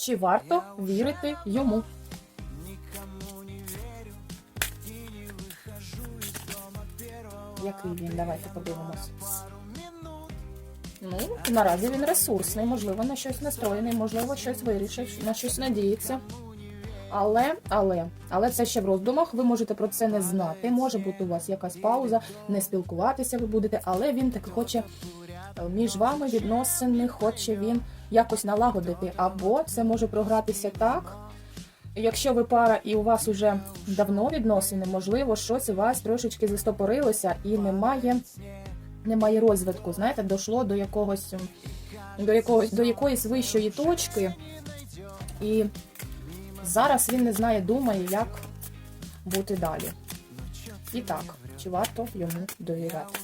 Чи варто вірити йому? Який він? Давайте подивимось. Ну, наразі він ресурсний, можливо, на щось настроєний, можливо, щось вирішив, на щось надіється. Але, але, але це ще в роздумах. Ви можете про це не знати. Може бути у вас якась пауза, не спілкуватися ви будете, але він таки хоче між вами відносини, хоче він якось налагодити. Або це може програтися так. Якщо ви пара і у вас уже давно відносини, можливо, щось у вас трошечки застопорилося і немає, немає розвитку. Знаєте, дошло до якогось до якогось до якоїсь вищої точки, і зараз він не знає, думає, як бути далі. І так, чи варто йому довіряти?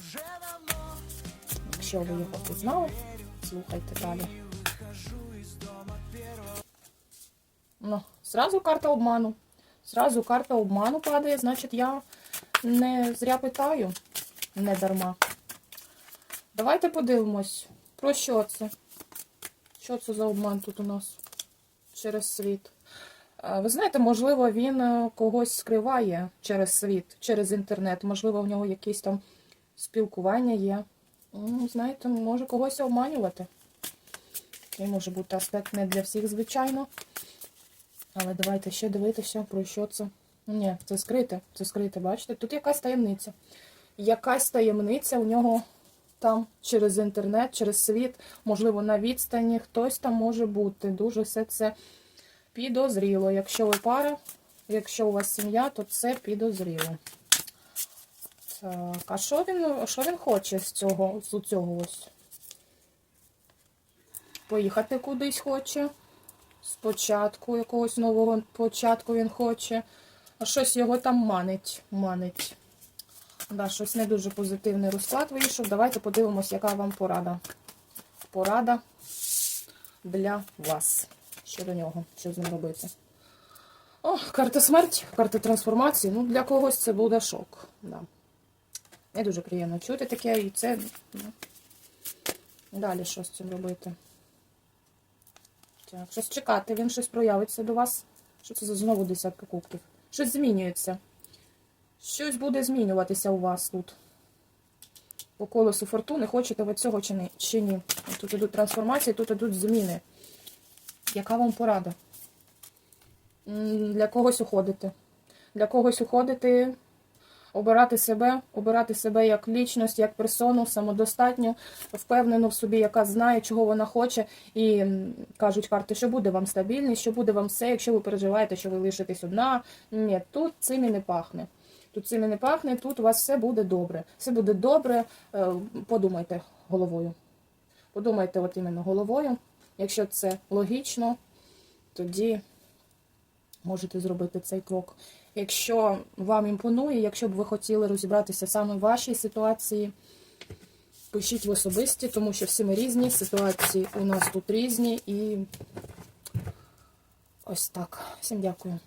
Якщо ви його пізнали, слухайте далі. Ну, сразу карта обману. Сразу карта обману падає, значить я не зря питаю, не дарма. Давайте подивимось, про що це? Що це за обман тут у нас через світ? Е, Ви знаєте, можливо, він е, когось скриває через світ, через інтернет. Можливо, в нього якісь там спілкування є. М, Знаєте, може когось обманювати. Такий може бути аспект не для всіх, звичайно. Але давайте ще дивитися, про що це. Ні, це скрите, це скрите, бачите? Тут якась таємниця. Якась таємниця у нього там через інтернет, через світ, можливо, на відстані. Хтось там може бути. Дуже все це підозріло. Якщо ви пара, якщо у вас сім'я, то це підозріло. Так, а що він, що він хоче з цього, з цього ось? Поїхати кудись хоче. Спочатку якогось нового початку він хоче. А щось його там манить. манить. Да, щось не дуже позитивний розклад вийшов. Давайте подивимось, яка вам порада. Порада для вас. Щодо нього, що з ним робити. О, карта смерть, карта трансформації. Ну, для когось це буде шок. Да. Не дуже приємно чути таке, і це. Ну, далі що з цим робити? Так, щось чекати, він щось проявиться до вас. Що це за знову десятка кубків? Щось змінюється. Щось буде змінюватися у вас тут. По колесу фортуни, хочете ви цього чи ні? Тут ідуть трансформації, тут ідуть зміни. Яка вам порада? Для когось уходити. Для когось уходити, обирати себе, обирати себе як лічність, як персону, самодостатньо, впевнену в собі, яка знає, чого вона хоче. І кажуть карти, що буде вам стабільність, що буде вам все, якщо ви переживаєте, що ви лишитесь одна. Ні, тут цим і не пахне. Тут цим і не пахне, тут у вас все буде добре. Все буде добре. Е, Подумайте головою. Подумайте от іменно головою. Якщо це логічно, тоді можете зробити цей крок. Якщо вам імпонує, якщо б ви хотіли розібратися саме в вашій ситуації, пишіть в особисті, тому що всі ми різні, ситуації у нас тут різні і ось так. Всім дякую.